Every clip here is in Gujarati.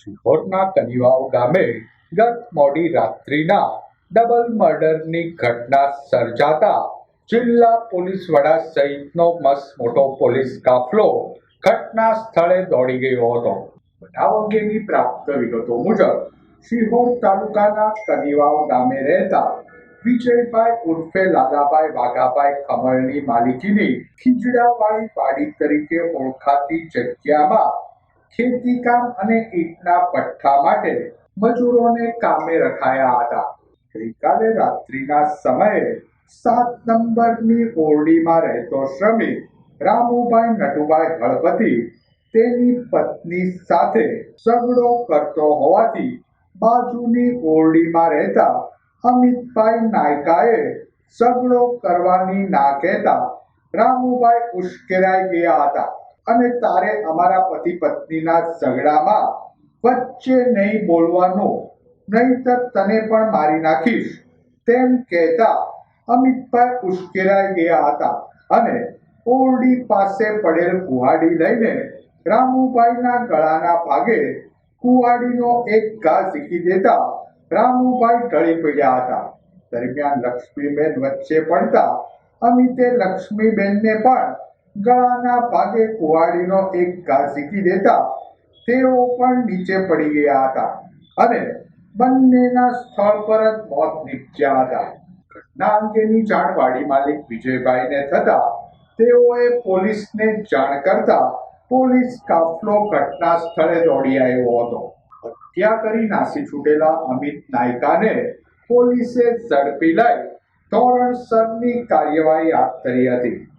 સિહોરના કનિવાવ ગામે ગત મોડી રાત્રિના ડબલ મર્ડરની ઘટના સર્જાતા જિલ્લા પોલીસ વડા સહિતનો મસ્ત મોટો પોલીસ કાફલો ઘટના સ્થળે દોડી ગયો હતો. બનાવ અંગેની પ્રાપ્ત વિગતો મુજબ, સિહોર તાલુકાના કનિવાવ ગામે રહેતા વિજયભાઈ ઉર્ફે લાલાભાઈ વાઘાભાઈ કમળની માલિકીની ખીચડાવાળી વાડી તરીકે ઓળખાતી જગ્યામાં ખેતીકામ અને ઈંટના પઠ્ઠા માટે મજૂરોને કામે રખાયા હતા. ગઈકાલે રાત્રિના સમયે સાત નંબરની ઓરડીમાં રહેતો શ્રમિક રામુભાઈ નટુભાઈ હળપતિ તેની પત્ની સાથે ઝઘડો કરતો હોવાથી બાજુની ઓરડીમાં રહેતા અમિતભાઈ નાયકાએ ઝઘડો કરવાની ના કહેતા રામુભાઈ ઉશ્કેરાઈ ગયા હતા. અને તારે અમારા પતિ પત્નીના ઝઘડામાં વચ્ચે નહીં બોલવાનું, નહીતર તને પણ મારી નાખીશ. તેમ કહેતા અમિતભાઈ ઉશ્કેરાઈ ગયા હતા અને ઓરડી પાસે પડેલ કુહાડી લઈને રામુભાઈના ગળાના ભાગે કુહાડીનો એક ઘા ઝીકી દેતા રામુભાઈ ઢળી પડ્યા હતા. દરમિયાન લક્ષ્મીબેન વચ્ચે પડતા અમિતે લક્ષ્મીબેનને પણ ગળાના ભાગે કુવાડીનો એક ઘા ઝીકી દેતા તેઓ પણ નીચે પડી ગયા હતા અને બંનેના સ્થળ પર જ મોત નીપજ્યા હતા. ઘટના અંગેની જાણ માલિક વિજયભાઈને થતા તેઓએ પોલીસને જાણ કરતા પોલીસ કાફલો ઘટના સ્થળે દોડી આવ્યો હતો. હત્યા કરી નાસી છૂટેલા અમિત નાયકાને પોલીસે ઝડપી લઈ ધોરણસરની કાર્યવાહી હાથ ધરી હતી.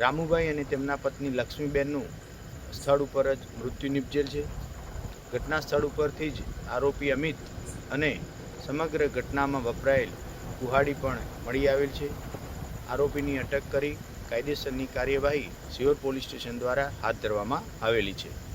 રામુભાઈ અને તેમના પત્ની લક્ષ્મીબેનનું સ્થળ ઉપર જ મૃત્યુ નિપજેલ છે. ઘટના સ્થળ ઉપરથી જ આરોપી અમિત અને સમગ્ર ઘટનામાં વપરાયેલ કુહાડી પણ મળી આવેલ છે. આરોપીની અટક કરી કાયદેસરની કાર્યવાહી સિહોર પોલીસ સ્ટેશન દ્વારા હાથ ધરવામાં આવેલી છે.